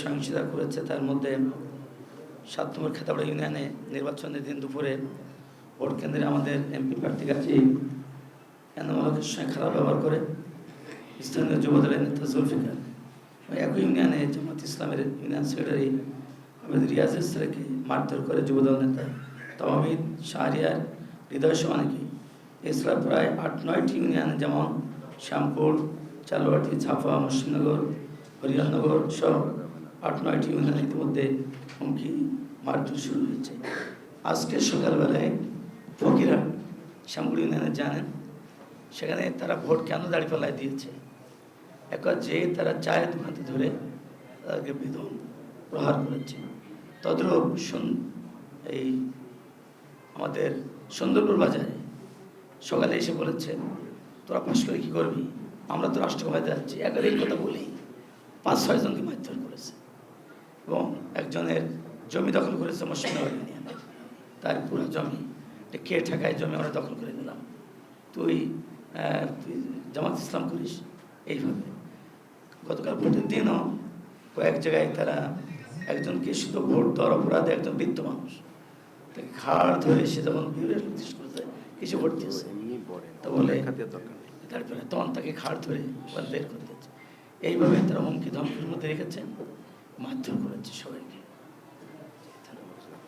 সহিংসতা করেছে তার মধ্যে সাত নম্বর খেতাবড়া ইউনিয়নে নির্বাচনের দিন দুপুরে ভোট কেন্দ্রে আমাদের এমপি প্রার্থীর কাছে এনামূলকের সঙ্গে খারাপ ব্যবহার করে স্থানীয় যুবদলের নেতা জুলফিকার ওই একই ইউনিয়নে জামাত ইসলামের ইউনিয়ন সেক্রেটারি আহমেদ রিয়াজের ছেলেকে মারধর করে যুবদল নেতা তমামিদ শাহরিয়ার, হৃদয় সহ অনেকে এছাড়া প্রায় আট, নয়টি ইউনিয়ন যেমন শ্যামপুর, চালুয়াটি ঝাফা মুর্শিদনগর হরিয়ানগর সহ আট নয়টি ইউনিয়ন ইতিমধ্যে হুমকি মারধর শুরু হয়েছে। আজকে সকালবেলায় ফকিরা শ্যামপুর ইউনিয়নে জানেন, সেখানে তারা ভোট কেন দাঁড়িপাল্লায় দিয়েছে? একবার যে তারা চায়ের দোকানতে ধরে তাদেরকে বিধম প্রহার করেছে। তদ্রূপ এই আমাদের সুন্দরপুর বাজারে সকালে এসে বলেছে, তোরা পাশ করে কী করবি? আমরা তো রাষ্ট্র ক্ষমতায় যাচ্ছি একবার এই কথা বলি। পাঁচ ছয়জনকে মারধর করেছে। এবং একজনের জমি দখল করেছে মুর্শিদাবাদ ইউনিয়নে তার পুরো জমি কে ঠেকায় জমি আমরা দখল করে নিলাম। তুই তুই জামাত ইসলাম করিস এইভাবে। গতকাল ভোটের দিনও কয়েক জায়গায় তারা একজনকে শুধু ভোট দেওয়ার অপরাধে একজন বৃদ্ধ মানুষ, তাকে ঘাড় ধরে সে বিউরের নির্দেশ করতে কিছু ভোট দিয়েছে। তো বলে তারপরে তখন তাকে ঘাড় ধরে বের করে দিয়েছে। এইভাবে তারা হুমকি ধমকির মধ্যে রেখেছেন মারধর করেছে সবাইকে।